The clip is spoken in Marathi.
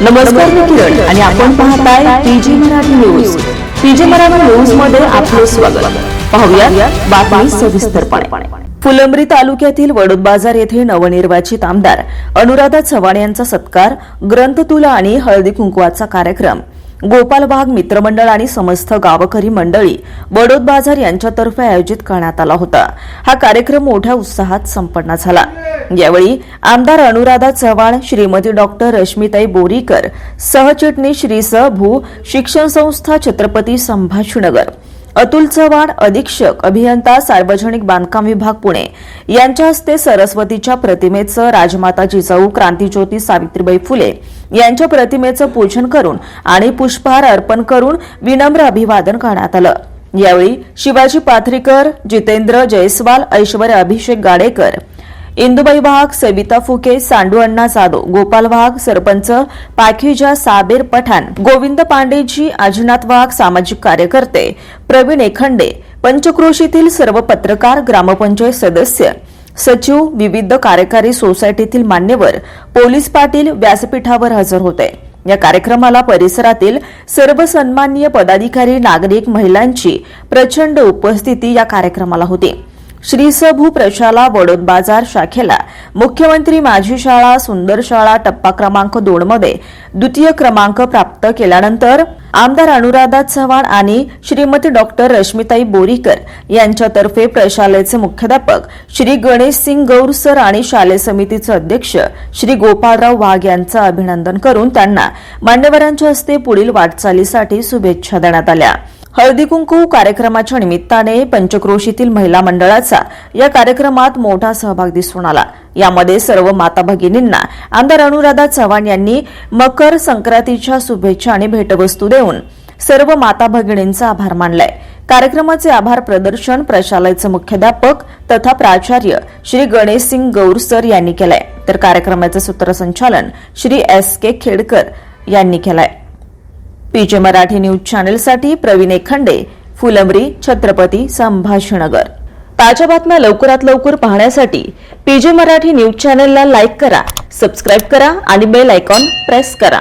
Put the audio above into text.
नमस्कार मी किरण आणि आपण पाहताय PG Marathi news. PG Marathi न्यूजमध्ये आपले स्वागत. पाहूया बातमी सविस्तरपणे. फुलंब्री तालुक्यातील वडोद बाजार येथे नवनिर्वाचित आमदार अनुराधा चव्हाण यांचा सत्कार ग्रंथतुला आणि हळदी कुंकवाचा कार्यक्रम. गोपाल वाघ मित्रमंडळ आणि समस्त गावकरी मंडळी वडोद बाजार यांच्यातर्फे आयोजित करण्यात आला होता. हा कार्यक्रम मोठ्या उत्साहात संपन्न झाला. यावेळी आमदार अनुराधा चव्हाण श्रीमती डॉक्टर रश्मिताई बोरीकर सहचिटणीस श्री स. भू शिक्षण संस्था छत्रपती संभाजीनगर अतुल चव्हाण अधीक्षक अभियंता सार्वजनिक बांधकाम विभाग पुणे. यांच्या हस्ते सरस्वतीच्या प्रतिमेचं राजमाता जिजाऊ क्रांतीज्योती सावित्रीबाई फुले यांच्या प्रतिमेचं पूजन करून आणि पुष्पहार अर्पण करून विनम्र अभिवादन करण्यात आलं. यावेळी शिवाजी पाथरीकर जितेंद्र जयस्वाल ऐश्वर्या अभिषेक गाडेकर इंदुबाई वाहक सविता फुके सांडू अण्णा जाधव गोपाल वाहक सरपंच पाखीजा साबेर पठाण गोविंद पांडेजी अजिनाथ वाहक सामाजिक कार्यकर्ते प्रवीण एखंडे पंचक्रोशीतील सर्व पत्रकार ग्रामपंचायत सदस्य सचिव विविध कार्यकारी सोसायटीतील मान्यवर पोलीस पाटील व्यासपीठावर हजर होते. या कार्यक्रमाला परिसरातील सर्व सन्माननीय पदाधिकारी नागरिक महिलांची प्रचंड उपस्थिती या कार्यक्रमाला होती. श्रीसभू प्रशाला वडोद बाजार शाखेला मुख्यमंत्री माझी शाळा सुंदर शाळा टप्पा क्रमांक दोनमध्ये द्वितीय क्रमांक प्राप्त केल्यानंतर आमदार अनुराधा चव्हाण आणि श्रीमती डॉक्टर रश्मिताई बोरीकर यांच्यातर्फे प्रशालेचे मुख्याध्यापक श्री गणेश सिंग गौर सर आणि शालेय समितीचे अध्यक्ष श्री गोपाळराव वाघ यांचं अभिनंदन करून त्यांना मान्यवरांच्या हस्ते पुढील वाटचालीसाठी शुभेच्छा देण्यात आल्या. हळदी कुंकू कार्यक्रमाच्या निमित्ताने पंचक्रोशीतील महिला मंडळाचा या कार्यक्रमात मोठा सहभाग दिसून आला. यामध्ये सर्व माता भगिनींना आमदार अनुराधा चव्हाण यांनी मकर संक्रांतीच्या शुभेच्छा आणि भेटवस्तू देऊन सर्व माता भगिनींचा आभार मानलाय. कार्यक्रमाचे आभार प्रदर्शन प्रशालेचे मुख्याध्यापक तथा प्राचार्य श्री गणेश सिंग गौर सर यांनी केलंय. तर कार्यक्रमाचे सूत्रसंचालन श्री एस के खेडकर यांनी केलंय. पीजे मराठी न्यूज चॅनेलसाठी प्रवीण एखंडे फुलंबरी छत्रपती संभाषणगर. ताज्या बातम्या लवकरात लवकर पाहण्यासाठी पीजे मराठी न्यूज चॅनेलला लाईक करा सबस्क्राईब करा आणि बेल आयकॉन प्रेस करा.